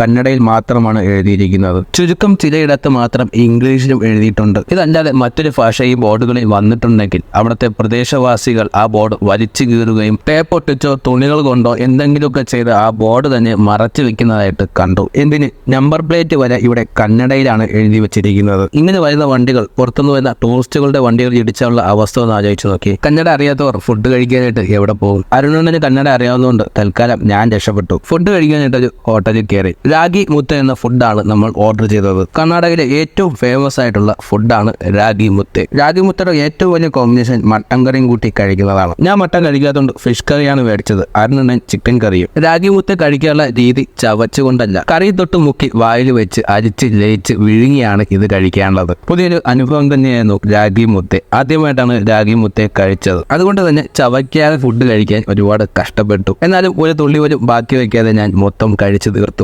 കന്നഡയിൽ മാത്രമാണ് എഴുതിയിരിക്കുന്നത്. ചുരുക്കം ചിലയിടത്ത് മാത്രം ഇംഗ്ലീഷിലും എഴുതിയിട്ടുണ്ട്. ഇതല്ലാതെ മറ്റൊരു ഭാഷ ഈ ബോർഡുകളിൽ വന്നിട്ടുണ്ടെങ്കിൽ അവിടുത്തെ പ്രദേശവാസികൾ ആ ബോർഡ് വലിച്ചു കീറുകയും ടേപ്പ് ഒട്ടിച്ചോ തുണികൾ കൊണ്ടോ എന്തെങ്കിലുമൊക്കെ ചെയ്ത് ആ ബോർഡ് തന്നെ മറച്ചു വെക്കുന്നതായിട്ട് കണ്ടു. എന്തിന്? നമ്പർ പ്ലേറ്റ് വരെ ഇവിടെ കന്നഡയിലാണ് എഴുതി വെച്ചിരിക്കുന്നത്. ഇങ്ങനെ വരുന്ന വണ്ടികൾ പുറത്തുനിന്ന് വരുന്ന ടൂറിസ്റ്റുകളുടെ വണ്ടികൾ ഇടിച്ചുള്ള അവസ്ഥ ഒന്ന് ആലോചിച്ച് നോക്കി. കന്നഡ അറിയാത്തവർ ഫുഡ് കഴിക്കാനായിട്ട് എവിടെ പോകും? അരുണന് കന്നഡ അറിയാവുന്നതുകൊണ്ട് തൽക്കാലം ഞാൻ രക്ഷപ്പെട്ടു. ഫുഡ് കഴിക്കാനായിട്ട് ഒരു ഹോട്ടലിൽ കയറി. രാഗി മുത്ത് എന്ന ഫുഡാണ് നമ്മൾ ഓർഡർ ചെയ്തത്. കർണാടകയിലെ ഏറ്റവും ഫേമസ് ആയിട്ടുള്ള ഫുഡാണ് രാഗി മുത്ത്. രാഗി മുത്തയുടെ ഏറ്റവും വലിയ കോമ്പിനേഷൻ മട്ടൻ കറിയും കൂട്ടി കഴിക്കുന്നതാണ്. ഞാൻ മട്ടൻ കഴിക്കാത്തതുകൊണ്ട് ഫിഷ് കറിയാണ് മേടിച്ചത്. അരുണൻ ചിക്കൻ കറിയും രാഗി മുത്ത് കഴിക്കാനുള്ള രീതി ചവച്ചുകൊണ്ടല്ല. കറി തൊട്ട് മുക്കി വായിൽ വെച്ച് അരിച്ച് ലയിച്ച് വിഴുങ്ങിയാണ് ഇത് കഴിക്കാനുള്ളത്. പുതിയൊരു അനുഭവം തന്നെയായിരുന്നു രാഗി മുത്ത്. ആദ്യമായിട്ടാണ് രാഗി മുത്തെ കഴിച്ചത്. അതുകൊണ്ട് തന്നെ ചവയ്ക്കാതെ ഫുഡ് കഴിക്കാൻ ഒരുപാട് കഷ്ടപ്പെട്ടു. എന്നാലും ഒരു തുള്ളി പോലും ബാക്കി വയ്ക്കാതെ ഞാൻ മൊത്തം കഴിച്ചു തീർത്തു.